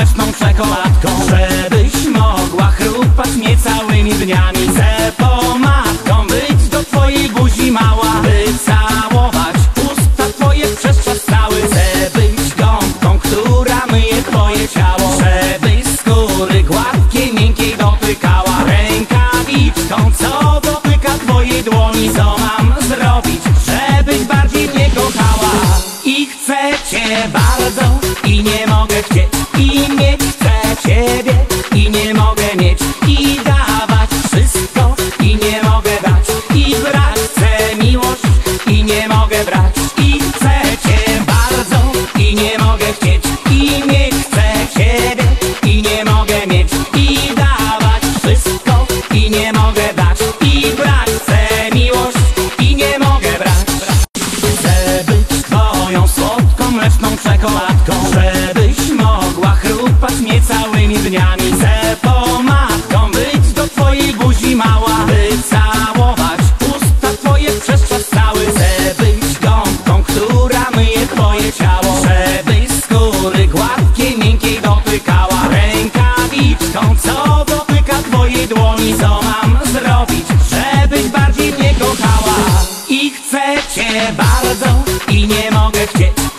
mleczną czekoladką Żebyś mogła chrupać mnie całymi dniami. Chcę pomadką być do twojej buzi mała By całować usta twoje przez czas cały. Chcę być gąbką, która myje twoje ciało Żebyś skóry gładkiej, miękkiej dotykała Rękawiczką, co dotyka twojej dłoni. Co mam zrobić, żebyś bardziej mnie kochała? I chcę cię bardzo i nie mogę chcieć i nie mogę mieć gładkiej, miękkiej dotykała Rękawiczką, co dotyka twojej dłoni Co mam zrobić, żebyś bardziej mnie kochała? I chcę cię bardzo i nie mogę chcieć